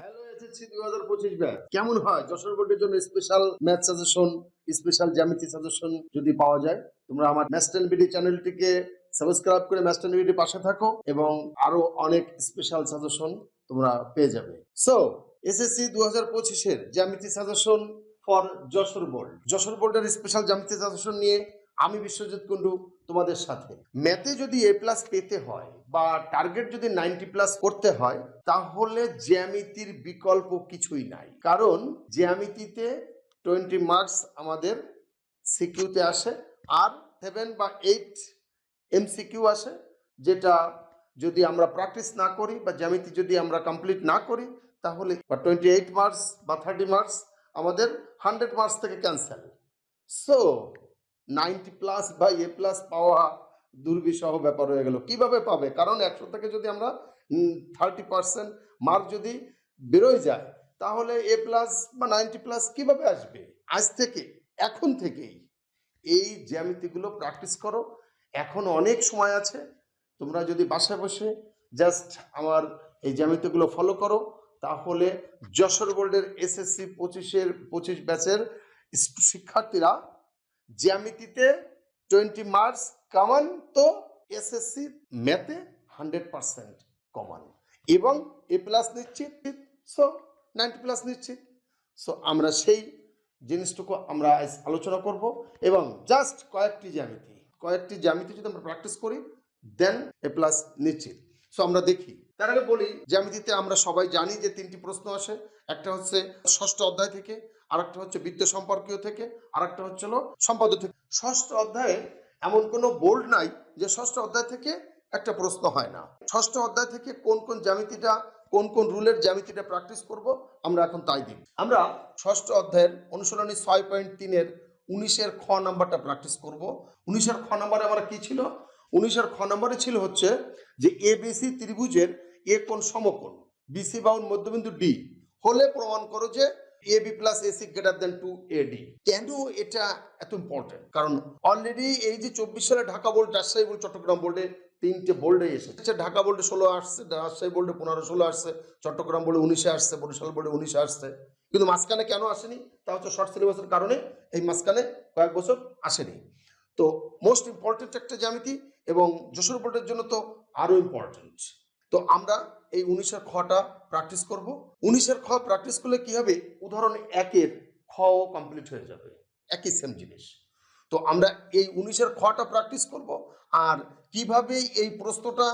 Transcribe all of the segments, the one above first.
Hello SSC দুই হাজার পঁচিশ ব্যাচ। কেমন হয়? যশোর বোর্ডের জন্য স্পেশাল ম্যাথ সাজেশন স্পেশাল জ্যামিতি সাজেশন যদি পাওয়া যায়, তোমরা আমার ম্যাস্টান বিডি চ্যানেলটিকে সাবস্ক্রাইব করে ম্যাস্টান বিডি পাশে থাকো এবং আরও অনেক স্পেশাল সাজেশন তোমরা পেয়ে যাবে। সো এসএসসি দু হাজার পঁচিশের জ্যামিতি suggestion for Jessore board. Jessore বোর্ডের স্পেশাল জ্যামিতি সাজেশন নিয়ে আমি বিশ্বজিৎ কুন্ডু তোমাদের সাথে। ম্যাথে যদি এ প্লাস পেতে হয় বা টার্গেট যদি নাইনটি প্লাস করতে হয়, তাহলে জ্যামিতির বিকল্প কিছুই নাই। কারণ জ্যামিতিতে টোয়েন্টি মার্কস আমাদের সিকিউতে আসে আর সেভেন বা এইট এমসিকিউ আসে, যেটা যদি আমরা প্র্যাকটিস না করি বা জ্যামিতি যদি আমরা কমপ্লিট না করি, তাহলে বা টোয়েন্টি এইট মার্কস বা থার্টি মার্কস আমাদের হান্ড্রেড মার্কস থেকে ক্যান্সেল সো নাইনটি প্লাস বা এ প্লাস পাওয়া দুর্বিষহ ব্যাপার হয়ে গেল। কীভাবে পাবে? কারণ একশো থেকে যদি আমরা থার্টি পার্সেন্ট মার্ক যদি বেরোয় যায়, তাহলে এ প্লাস বা নাইনটি প্লাস কীভাবে আসবে? আজ থেকে, এখন থেকেই। এই জ্যামিতিগুলো প্র্যাকটিস করো। এখন অনেক সময় আছে। তোমরা যদি বাসায় বসে জাস্ট আমার এই জ্যামিতিগুলো ফলো করো, তাহলে যশোর বোর্ডের এসএসসি পঁচিশের, পঁচিশ ব্যাচের শিক্ষার্থীরা জ্যামিতিতে টোয়েন্টি মার্কস কমান তো এসএসসি ম্যাথে হান্ড্রেড পার্সেন্ট কমান এবং এ প্লাস নিশ্চিত সো নাইনটি প্লাস নিশ্চিত। সো আমরা সেই জিনিসটুকু আমরা আলোচনা করব এবং জাস্ট কয়েকটি জ্যামিতি। কয়েকটি জ্যামিতি যদি আমরা প্র্যাকটিস করি দেন এ প্লাস নিশ্চিত। সো আমরা দেখি। তার আগে বলি, জ্যামিতিতে আমরা সবাই জানি যে তিনটি প্রশ্ন আসে। একটা হচ্ছে ষষ্ঠ অধ্যায় থেকে আরেকটা হচ্ছে বৃত্ত সম্পর্কীয় থেকে, আরেকটা হচ্ছে হলো সম্পাদ্য থেকে। ষষ্ঠ অধ্যায়ে এমন কোনো বোল্ড নাই যে ষষ্ঠ অধ্যায় থেকে একটা প্রশ্ন হয় না। ষষ্ঠ অধ্যায় থেকে কোন কোন জ্যামিতিটা, কোন কোন রুলের জ্যামিতিটা প্র্যাকটিস করব, আমরা এখন তাই দিই। আমরা ষষ্ঠ অধ্যায়ের অনুশীলনী ছয় পয়েন্ট তিনের উনিশের খ নাম্বারটা প্র্যাকটিস করব। উনিশের খ নাম্বারে আমরা কি ছিল? উনিশের খ নাম্বারে ছিল হচ্ছে যে এ বিসি ত্রিভুজের এ কোন সমকোণ বিসি বাউন্ড মধ্যবিন্দু ডি হলে প্রমাণ করো যে A B plus AC greater than two AD কেন এটা এত ইম্পর্টেন্ট কারণ অলরেডি এই যে চব্বিশ সালে ঢাকা বোর্ড, রাজশাহী বোর্ড, চট্টগ্রাম বোর্ডে তিনটে বোর্ডে এসেছে। ঢাকা বোর্ডে ষোলো আসছে, রাজশাহী বোর্ডে পনেরো, ষোলো আসছে, চট্টগ্রাম বোর্ডে উনিশে আসছে, বরিশাল বোর্ডে উনিশে আসছে। কিন্তু মাঝখানে কেন আসেনি? তা হচ্ছে শর্ট সিলেবাসের কারণে এই মাঝখানে কয়েক বছর আসেনি। তো মোস্ট ইম্পর্টেন্ট একটা জ্যামিতি এবং যশোর বোর্ডের জন্য তো আরও ইম্পর্টেন্ট তো আমরা এই উনিশের খটা প্র্যাকটিস করব। উনিশের খ প্র্যাকটিস করলে কি হবে? উদাহরণ একের খ কমপ্লিট হয়ে যাবে। একই সেম জিনিস। তো আমরা এই উনিশের খটা প্র্যাকটিস করব আর কীভাবে এই প্রশ্নটা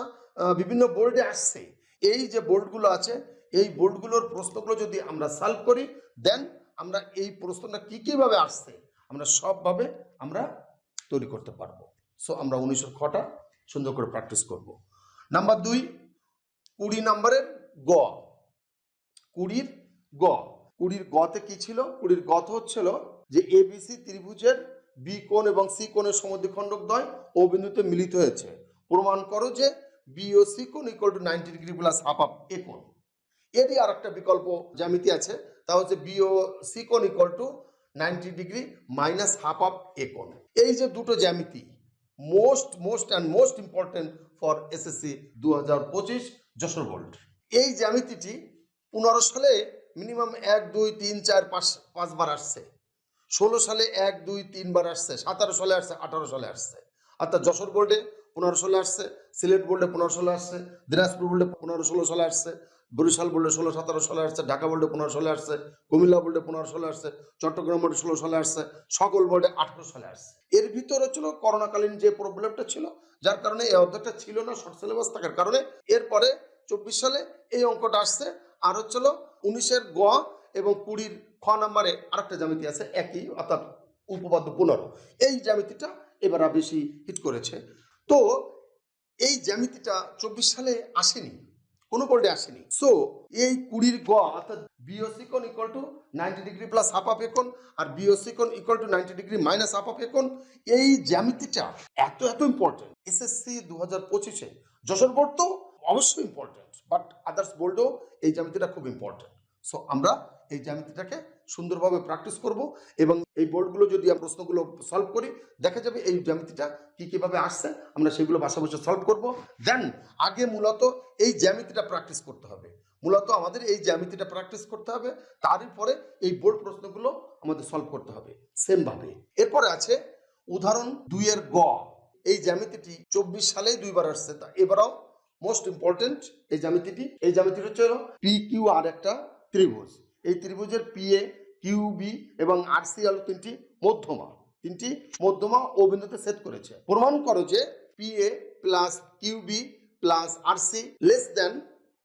বিভিন্ন বোর্ডে আসছে, এই যে বোর্ডগুলো আছে, এই বোর্ডগুলোর প্রশ্নগুলো যদি আমরা সলভ করি দেন আমরা এই প্রশ্নটা কী কীভাবে আসছে, আমরা সবভাবে আমরা তৈরি করতে পারব। সো আমরা উনিশের খটা সুন্দর করে প্র্যাকটিস করব। নাম্বার দুই কুড়ি নম্বরের গ। কুড়ির গ। কুড়ির গতে কি ছিল? কুড়ির গত হচ্ছিল যে এবিসি ত্রিভুজের বি কোণ এবং সি কোণের সমদ্বিখণ্ডক দ্বয় ও বিন্দুতে মিলিত হয়েছে। প্রমাণ করো যে বি ও সি কোণ equal to ninety degree plus half of A কোণ। এরই আর একটা বিকল্প জ্যামিতি আছে, তা হচ্ছে বি ও সি কোণ equal to ninety degree minus half of A কোণ। এই যে দুটো জ্যামিতি most most and most important for SSC দু হাজার পঁচিশ যশোর বোল্ট এই জ্যামিতিটি পনেরো সালে মিনিমাম এক, দুই, তিন, চার, পাঁচ, পাঁচবার আসছে। ষোলো সালে এক, দুই, তিনবার আসছে। সতেরো সালে আসছে, আঠারো সালে আসছে। অর্থাৎ যশোর বোর্ডে পনেরো সালে আসছে, সিলেট বোর্ডে পনেরো সালে আসছে, দিনাজপুর বোর্ডে পনেরো ষোলো সালে আসছে। বরিশাল বোর্ডে ষোলো, সতেরো সালে আসছে, ঢাকা বোর্ডে পনেরো সালে আসছে, কুমিল্লা বোর্ডে পনেরো সালে আসছে, চট্টগ্রাম বোর্ডে ষোলো সালে আসছে, সকল বোর্ডে আঠারো সালে আসছে। এর ভিতরে ছিল করোনাকালীন যে প্রবলেমটা ছিল, যার কারণে এই অধ্যায়টা ছিল না, শর্ট সিলেবাস থাকার কারণে। এরপরে চব্বিশ সালে এই অঙ্কটা আসছে, আর হচ্ছিল উনিশের গ এবং কুড়ির খ নাম্বারে আরেকটা জ্যামিতি আছে, একই, অর্থাৎ উপপাদ্য পনেরো। এই জ্যামিতিটা এবার বেশি হিট করেছে। তো এই জ্যামিতিটা চব্বিশ সালে আসেনি। কোনো বোর্ডে আসেনি। সো এই কুড়ির গ অর্থাৎ বিওসিকন equal to ninety degree plus half of একন আর বিওসিকন equal to ninety degree minus half of একন এই জ্যামিতিটা এত এত ইম্পর্টেন্ট এসএসসি দু হাজার পঁচিশে যশোর বোর্ড তো অবশ্যই ইম্পর্টেন্ট বাট আদার্স বোর্ডেও এই জ্যামিতিটা খুব ইম্পর্টেন্ট সো আমরা এই জ্যামিতিটাকে সুন্দরভাবে প্র্যাকটিস করব এবং এই বোর্ডগুলো যদি আমরা প্রশ্নগুলো সলভ করি, দেখা যাবে এই জ্যামিতিটা কি কীভাবে আসছে, আমরা সেগুলো বাসা বসে সলভ করব। দেন আগে মূলত এই জ্যামিতিটা প্র্যাকটিস করতে হবে। মূলত আমাদের এই জ্যামিতিটা প্র্যাকটিস করতে হবে তারই পরে এই বোর্ড প্রশ্নগুলো আমাদের সলভ করতে হবে সেম ভাবে। এরপরে আছে উদাহরণ দুইয়ের গ। এই জ্যামিতিটি চব্বিশ সালেই দুইবার আসছে, তা এবারও মোস্ট ইম্পর্টেন্ট এই জ্যামিতিটি। এই জ্যামিতিটি হচ্ছে পি কিউ আর একটা ত্রিভুজ। এই ত্রিভুজের পি এ কিউ বি এবং আর সি আলো তিনটি মধ্যমা তিনটি মধ্যমা ও বিন্দুতে সেট করেছে। প্রমাণ করো যে P A plus Q B plus R C less than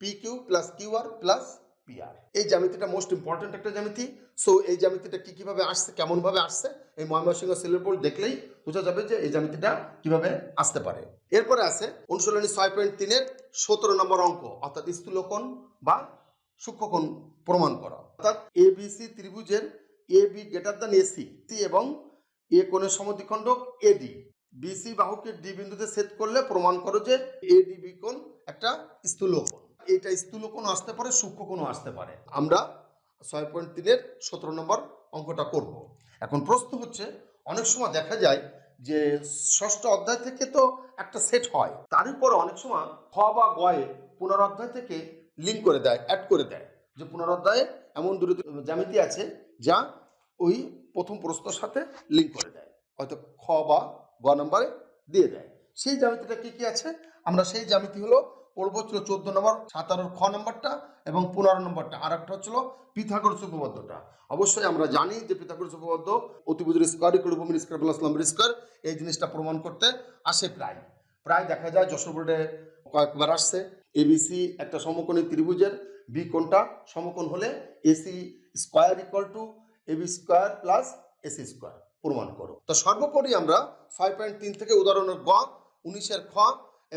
P Q plus Q R plus P R এই জ্যামিতিটা মোস্ট ইম্পর্টেন্ট একটা জ্যামিতি। সো এই জ্যামিতিটা কি কীভাবে আসছে কেমন ভাবে আসছে, এই ময়মনসিংহ সিলের বোর্ড দেখলেই বোঝা যাবে যে এই জ্যামিতিটা কীভাবে আসতে পারে। এরপরে আছে অনুশীলনী ছয় পয়েন্ট তিনের সতেরো নম্বর অঙ্ক, অর্থাৎ স্থূলকোণ বা সূক্ষ্মকোণ প্রমাণ করা। অর্থাৎ এ বি সি ত্রিভুজের A B greater than AC এবং এ কোণের সমদ্বিখণ্ডক এডি বিসি বাহুকে ডি বিন্দুতে সেট করলে প্রমাণ করো যে এডিবি কোণ একটা স্থূলকোণ। এটা স্থূলকোণ আসতে পারে, সূক্ষ্মকোণও আসতে পারে। আমরা ছয় পয়েন্ট তিনের সতেরো নম্বর অঙ্কটা করব। এখন প্রশ্ন হচ্ছে, অনেক সময় দেখা যায় যে ষষ্ঠ অধ্যায় থেকে তো একটা সেট হয়, তার উপর অনেক সময় খ বা গয়ে পুনরধ্যায় থেকে লিঙ্ক করে দেয় অ্যাড করে দেয়। যে পুনরধ্যায়ে এমন দুটো জ্যামিতি আছে যা ওই প্রথম প্রশ্নের সাথে লিঙ্ক করে দেয়। হয়তো খ বা গ নম্বরে দিয়ে দেয়। সেই জ্যামিতিটা কি কি আছে? আমরা সেই জ্যামিতি হলো পড়ব ছিল চোদ্দ নম্বর, সাতারোর খ নম্বরটা এবং পনেরো নম্বরটা। আর একটা হচ্ছিল পিথাগোরাস উপপাদ্যটা। অবশ্যই আমরা জানি যে পিথাগোরাস উপপাদ্য অতিবুজুর স্কোয়ার ইকুয়াল ভূমির স্কোয়ার প্লাস স্কোয়ার এই জিনিসটা প্রমাণ করতে আসে প্রায়। প্রায় দেখা যায় যশোর বোর্ডে কয়েকবার আসছে। এবিসি একটা সমকোণী ত্রিভুজের বি কোণটা সমকোণ হলে AC square equal to AB square plus AC square প্রমাণ করো। তো সর্বোপরি আমরা ফাইভ পয়েন্ট তিন থেকে উদাহরণের গ, উনিশের খ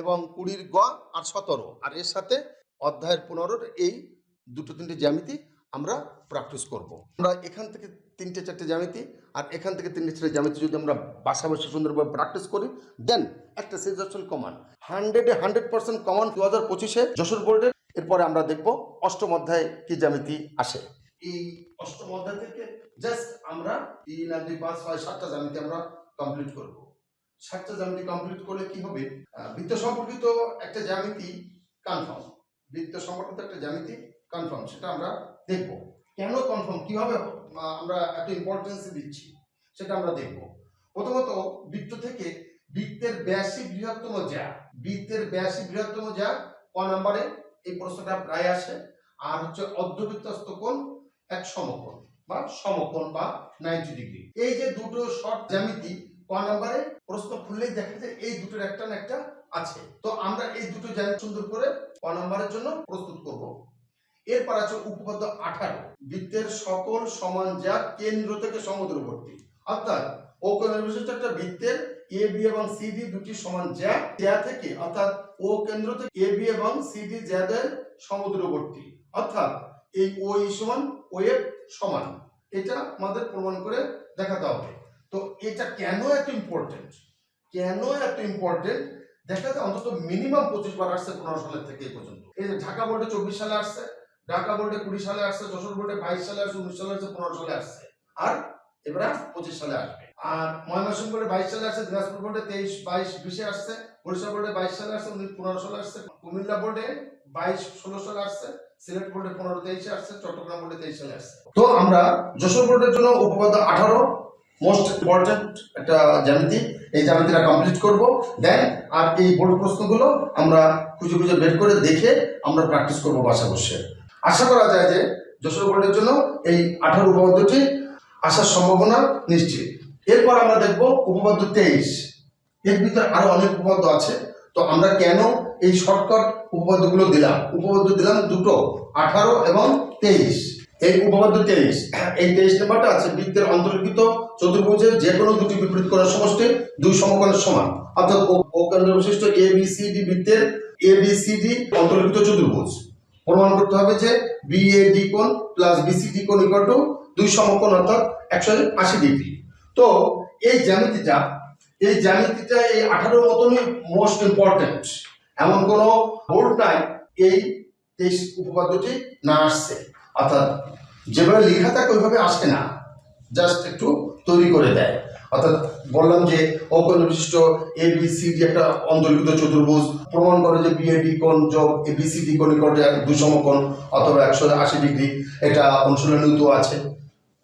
এবং কুড়ির গ আর সতেরো। আর এর সাথে অধ্যায়ের পনেরোর এই দুটো তিনটে জ্যামিতি আমরা প্র্যাকটিস করব। আমরা এখান থেকে তিনটে, চারটে জ্যামিতি আর এখান থেকে তিনটে, চারটে জ্যামিতি যদি আমরা বাসা বসে সুন্দরভাবে প্র্যাকটিস করি দেন একটা সিজেশন কমান হান্ড্রেডে হান্ড্রেড পার্সেন্ট কমান দু হাজার পঁচিশে যশোর বোর্ডের এরপরে আমরা দেখব অষ্টম অধ্যায়ে কি জ্যামিতি আসে। এই অষ্টম অধ্যায় থেকে জাস্ট আমরা তিন আর দুই, পাঁচ, ছয়, সাতটা জ্যামিতি আমরা কমপ্লিট করব। সাতটা জ্যামিতি কমপ্লিট করলে কি হবে? বৃত্ত সম্পর্কিত একটা জ্যামিতি কনফার্ম বৃত্ত সম্পর্কিত একটা জ্যামিতি কনফার্ম সেটা আমরা দেখব। কেন কনফার্ম কীভাবে আমরা এত ইম্পর্টেন্স দিচ্ছি, সেটা আমরা দেখব। প্রথমত, বৃত্ত থেকে বৃত্তের ব্যাসই বৃহত্তম যা, বৃত্তের ব্যাসই বৃহত্তম যা, ক নাম্বারে, এই প্রশ্নটা প্রায় আসে। আর হচ্ছে অর্ধবৃত্তস্ত কোণ, এক সমকোণ, বা সমকোণ বা নাইনটি ডিগ্রি এই যে দুটো শর্ট জ্যামিতি, ক নাম্বারে প্রশ্ন খুললেই দেখা যায় এই দুটোর একটা না একটা আছে। তো আমরা এই দুটো জ্যামিতি সুন্দর করে ক নাম্বারের জন্য প্রস্তুত করব। এরপর আছে উপপাদ্য আঠারো। বৃত্তের সকল সমান যা কেন্দ্র থেকে সমুদ্রবর্তী অর্থাৎ ও কোণ বিশিষ্ট একটা বৃত্তের এ বি এবং সি ডি দুটি সমান জ্যা জ্যা থেকে, অর্থাৎ ও কেন্দ্র থেকে এ বি এবং সি ডি জ্যাদের সমুদ্রবর্তী অর্থাৎ এই ও ই সমান, ও সমান। এটা আমাদের প্রমাণ করে দেখাতে হবে। তো এটা কেন এত ইম্পর্টেন্ট কেন এত ইম্পর্টেন্ট দেখা যায় অন্তত মিনিমাম পঁচিশ বার আসছে পনেরো সালের থেকে এই পর্যন্ত। এই যে ঢাকা বোর্ডে চব্বিশ সালে আসছে। ঢাকা বোর্ডে কুড়ি সালে আসছে, যশোর বোর্ডে বাইশ সালে আসছে, উনিশ সালে আসছে, পনেরো সালে আসছে। আর এবারে পঁচিশ সালে আসবে। আর ময়মনসিংহ বোর্ডে বাইশ সালে আসছে, দিনাজপুর বোর্ডে তেইশ, বাইশ, বিশে আসছে। বরিশাল বোর্ডে বাইশ সালে আসছে উনিশ পনেরো সালে আসছে। কুমিল্লা বোর্ডে বাইশ, ষোলো সালে আসছে। সিলেট বোর্ডে পনেরো, তেইশে আসছে। চট্টগ্রাম বোর্ডে তেইশ সালে আসছে। তো আমরা যশোর বোর্ডের জন্য উপপাদ্য আঠারো মোস্ট ইম্পর্টেন্ট একটা জ্যামিতি। এই জ্যামিতিটা কমপ্লিট করব। দেন আর এই বোর্ড প্রশ্নগুলো আমরা খুঁজে খুঁজে বের করে দেখে আমরা প্র্যাকটিস করব বাসা বসে আশা করা যায় যে যশোর বোর্ডের জন্য এই আঠারো উপপাদ্যটি আসার সম্ভাবনা নিশ্চিত। এরপর আমরা দেখব উপপাদ্য তেইশ। এর ভিতরে আরও অনেক উপপাদ্য আছে। তো আমরা কেন এই শর্টকাট উপপাদ্যগুলো দিলাম? উপপাদ্য দিলাম দুটো, আঠারো এবং তেইশ। এই উপপাদ্য তেইশ, এই তেইশ নাম্বারটা আছে বৃত্তের অন্তর্লিখিত চতুর্ভুজের যে কোনো দুটি বিপরীত কোণের সমষ্টি, দুই সমকোণের সমান। অর্থাৎ বিশিষ্ট এ বি সি ডি বৃত্তের এ বি সি ডি অন্তর্লিখিত চতুর্ভুজ। প্রমাণ করতে হবে যে বি এ ডি কোণ প্লাস বি সি ডি কোণ টু দুই সমকোণ অর্থাৎ একশো আশি ডিগ্রি। তো এই জ্যামিতিটা এই জ্যামিতিটা এই আঠারো মতনই মোস্ট ইম্পর্টেন্ট এমন কোনো বোর্ড নাই, এই তেইশ উপপাদ্যটি না আসছে। অর্থাৎ যেভাবে লেখা থাকে ওইভাবে আসে না। জাস্ট একটু তৈরি করে দেয়। অর্থাৎ বললাম যে অকোণ বিশিষ্ট এ বি সি ডি একটা অন্তর্লিখিত চতুর্ভুজ। প্রমাণ করে যে বিএডি কোণ যোগ এ বি সি ডি কোণ এক দুই সমকোণ অথবা একশো আশি ডিগ্রি। এটা অনুশীলনীতেও আছে।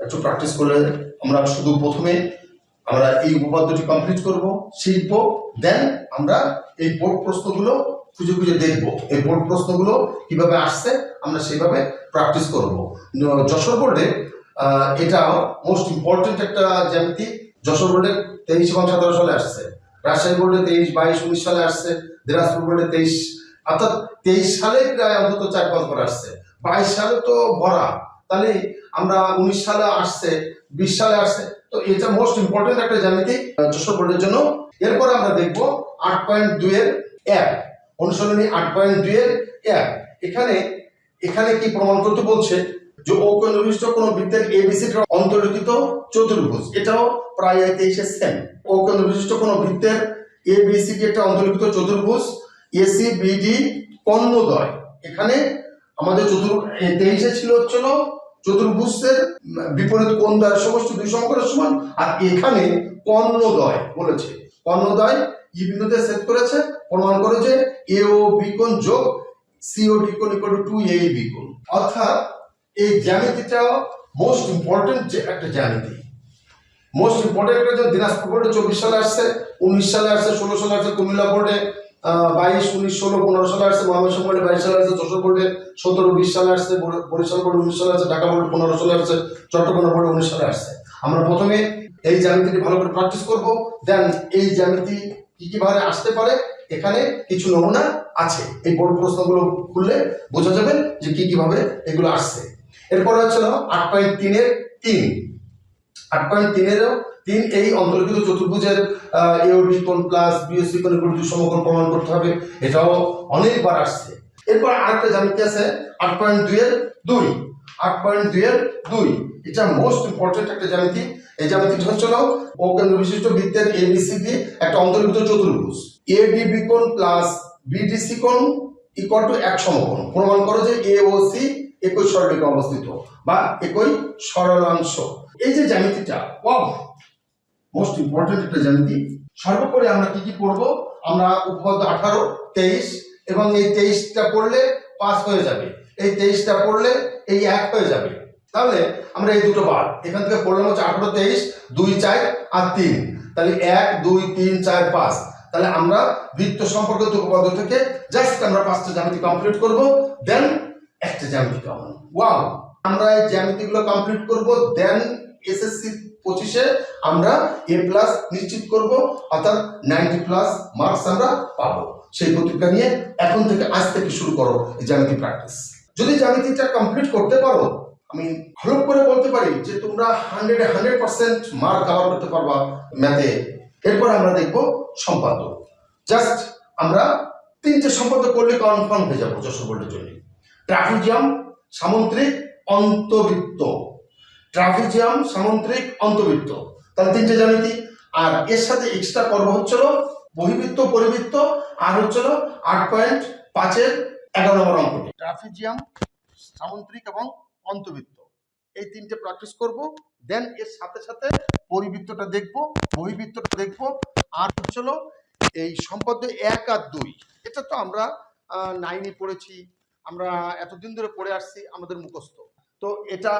একটু প্র্যাকটিস করলে আমরা শুধু প্রথমে আমরা এই উপপাদ্যটি কমপ্লিট করব, শিখব দেন আমরা এই বোর্ড প্রশ্নগুলো খুঁজে খুঁজে দেখব। এই বোর্ড প্রশ্নগুলো কীভাবে আসছে, আমরা সেভাবে প্র্যাকটিস করব। যশোর বোর্ডে এটা মোস্ট ইম্পর্টেন্ট একটা জ্যামিতি যশোর বোর্ডে তেইশ এবং সতেরো সালে আসছে। রাজশাহী বোর্ডে তেইশ, বাইশ, উনিশ সালে আসছে। দিনাজপুর বোর্ডে তেইশ। অর্থাৎ তেইশ সালে প্রায় অন্তত চার পাঁচ পাঁচবার আসছে। বাইশ সালে তো ভরা। তাহলে আমরা উনিশ সালে আসছে, বিশ সালে আসছে। তো এটা মোস্ট ইম্পর্টেন্ট একটা জ্যামিতি যশোর বোর্ডের জন্য। এরপর আমরা দেখব আট পয়েন্ট দুই এর এক। অনুসরণী আট পয়েন্ট দুই এর এক। এখানে এখানে কি প্রমাণ করতে বলছে? যে ঔকনিবিষ্ট কোন বৃত্তের এবিসি অন্তর্লিখিত চতুর্ভুজ, এটাও প্রায় তেইশে সেম ঔকনিবিষ্ট কোন বৃত্তের এবিসি একটা অন্তর্লিখিত চতুর্ভুজ এসি বিডি কর্ণদয় এখানে আমাদের চতুর তেইশে ছিল হচ্ছিল চতুর্ভুজের বিপরীত কোণ দ্বয় সমষ্টি দুই সমকোণের সমান, আর এখানে কর্ণদয় বলেছে। কর্ণদয় ই বিন্দুতে সেট করেছে, প্রমাণ করে যে এ ও বি কোণ যোগ সি ও ডি কোণ ইকুয়াল টু এ বি কোণ। অর্থাৎ এই জ্যামিতিটা মোস্ট ইম্পর্টেন্ট যে একটা জ্যামিতি। মোস্ট ইম্পর্টেন্ট একটা দিনাজপুর বোর্ডে চব্বিশ সালে আসছে, উনিশ সালে আসছে, ষোলো সালে আসছে কুমিল্লা বোর্ডে বাইশ, উনিশ, ষোলো, পনেরো সালে আসছে ময়মনসিংহ বোর্ডে বাইশ সালে আসছে যশোর বোর্ডে সতেরো, বিশ সালে আসছে বর- বরিশাল বোর্ডে উনিশ সালে আসছে ঢাকা বোর্ডে পনেরো সালে আসছে চট্টগ্রাম বোর্ডে উনিশ সালে আসছে। আমরা প্রথমে এই জ্যামিতিটি ভালো করে প্র্যাকটিস করব দেন এই জ্যামিতি কি কি ভাবে আসতে পারে, এখানে কিছু নমুনা আছে। এই বোর্ড প্রশ্নগুলো খুললে বোঝা যাবে যে কি কীভাবে এগুলো আসছে। এরপরে হচ্ছে আট পয়েন্ট তিনের তিন। আট পয়েন্ট তিনেরও তিন, এই অন্তর্লিখিত চতুর্ভুজের এওডি প্লাস বিএসসি কোণ এগুলো সমকোণ প্রমাণ করতে হবে, এটাও অনেকবার আসছে। এরপর আরেকটা জ্যামিতি আছে, আট পয়েন্ট দুইয়ের দুই। আট পয়েন্ট দুইয়ের দুই, এটা মোস্ট ইম্পর্টেন্ট একটা জ্যামিতি। এই জ্যামিতিটা হচ্ছিল ও কেন্দ্র বিশিষ্ট বৃত্তের এবিসিডি একটা অন্তর্লিখিত চতুর্ভুজ। এ বি কোণ প্লাস বিডিসি কোণ ইকুয়াল টু এক সমকোণ। প্রমাণ করো যে এ ও সি একই সরলরেখা অবস্থিত বা একই সরলাংশ এই যে জ্যামিতিটা, ওয়াও! মোস্ট ইম্পর্টেন্ট একটা জ্যামিতি। সর্বোপরি আমরা কি কি পড়ব? আমরা উপপাদ্য আঠারো, তেইশ, এবং এই তেইশটা পড়লে পাস হয়ে যাবে। এই তেইশটা পড়লে এই এক হয়ে যাবে। তাহলে আমরা এই দুটো বার, এখান থেকে পড়লাম হচ্ছে আঠারো, তেইশ, দুই, চার, আর তিন। তাহলে এক, দুই, তিন, চার, পাঁচ। তাহলে আমরা বৃত্ত সম্পর্কিত উপপাদ্য থেকে জাস্ট আমরা পাঁচটা জ্যামিতি কমপ্লিট করব দেন একটা জ্যামিতি কমন ওয়াও আমরা এই জ্যামিতিগুলো কমপ্লিট করব দেন এসএসসি পঁচিশে আমরা এ প্লাস নিশ্চিত করব, অর্থাৎ নাইনটি প্লাস মার্কস আমরা পাবো। সেই প্রতিজ্ঞা নিয়ে এখন থেকে আজ থেকে শুরু করো এই জ্যামিতি প্র্যাকটিস যদি জ্যামিতিটা কমপ্লিট করতে পারো, আমি হলপ করে বলতে পারি যে তোমরা hundred hundred percent mark cover করতে পারবা ম্যাথে এরপর আমরা দেখব সম্পাদক জাস্ট আমরা তিনটে সম্পাদক করলে কনফার্ম হয়ে যাব যশোর বোর্ডের জন্য। ট্রাফিজিয়াম সামুদ্রিক অন্তবৃত্ত। ট্রাফিজিয়াম সামুদ্রিক অন্তবৃত্ত। তাহলে তিনটে জ্যামিতি। আর এর সাথে এক্সট্রা পর্ব হচ্ছিল বহিবৃত্ত, পরিবৃত্ত, আর হচ্ছিল আট পয়েন্ট পাঁচের এগারো নম্বর অঙ্কটি। ট্রাফিজিয়াম সামুদ্রিক এবং অন্তবৃত্ত। এই তিনটে প্র্যাকটিস করব। দেন এর সাথে সাথে পরিবৃত্তটা দেখব, বহিবৃত্তটা দেখব, আর হচ্ছিল এই সম্পদ এক আর দুই। এটা তো আমরা নাইনে পড়েছি। আমরা এতদিন ধরে পড়ে আসছি, আমাদের মুখস্থ। তো এটা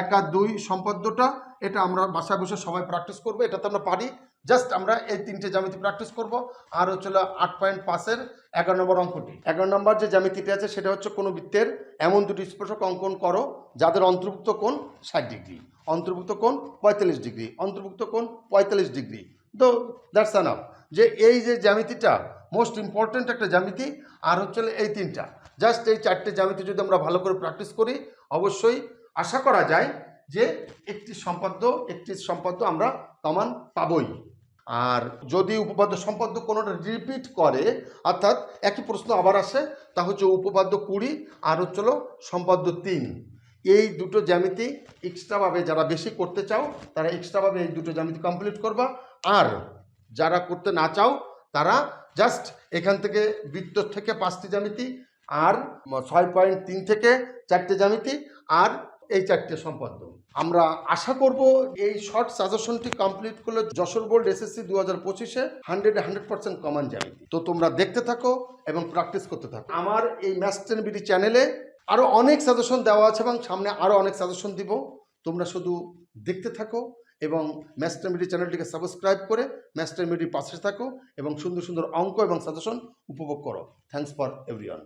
এক আর দুই সম্পদ্যটা এটা আমরা বাসায় বসে সবাই প্র্যাকটিস করব, এটা তো আমরা পারি। জাস্ট আমরা এই তিনটে জ্যামিতি প্র্যাকটিস করব। আর হচ্ছে আট পয়েন্ট পাঁচের এগারো নম্বর অঙ্কটি। এগারো নম্বর যে জ্যামিতিটি আছে, সেটা হচ্ছে কোনো বৃত্তের এমন দুটি স্পর্শক অঙ্কন করো, যাদের অন্তর্ভুক্ত কোণ ষাট ডিগ্রি, অন্তর্ভুক্ত কোণ পঁয়তাল্লিশ ডিগ্রি, অন্তর্ভুক্ত কোণ পঁয়তাল্লিশ ডিগ্রি। তো দ্যাটস আনাফ যে এই যে জ্যামিতিটা মোস্ট ইম্পর্টেন্ট একটা জ্যামিতি, আর হচ্ছে এই তিনটা। জাস্ট এই চারটে জ্যামিতি যদি আমরা ভালো করে প্র্যাকটিস করি, অবশ্যই আশা করা যায় যে একটি সম্পাদ্য একটি সম্পাদ্য আমরা কমান পাবই। আর যদি উপপাদ্য সম্পাদ্য কোনোটা রিপিট করে, অর্থাৎ একই প্রশ্ন আবার আসে, তা হচ্ছে উপপাদ্য কুড়ি আর হচ্ছিল সম্পাদ্য তিন। এই দুটো জ্যামিতি এক্সট্রাভাবে যারা বেশি করতে চাও, তারা এক্সট্রাভাবে এই দুটো জ্যামিতি কমপ্লিট করবা। আর যারা করতে না চাও, তারা জাস্ট এখান থেকে বৃত্ত থেকে পাঁচটি জ্যামিতি আর ছয় পয়েন্ট তিন থেকে চারটে জ্যামিতি আর এই চারটে সম্পাদ্য আমরা আশা করব এই শর্ট সাজেশনটি কমপ্লিট করলে যশোর বোর্ড এসএসসি দু হাজার পঁচিশে হান্ড্রেড হান্ড্রেড পার্সেন্ট কমান যাবে তো তোমরা দেখতে থাকো এবং প্র্যাকটিস করতে থাকো। আমার এই ম্যাথ টেন বিডি চ্যানেলে আরও অনেক সাজেশন দেওয়া আছে এবং সামনে আরও অনেক সাজেশন দিব। তোমরা শুধু দেখতে থাকো এবং ম্যাস্টার মিডি চ্যানেলটিকে সাবস্ক্রাইব করে ম্যাস্টার মিডির পাশে থাকো এবং সুন্দর সুন্দর অঙ্ক এবং সাজেশন উপভোগ করো। Thanks for everyone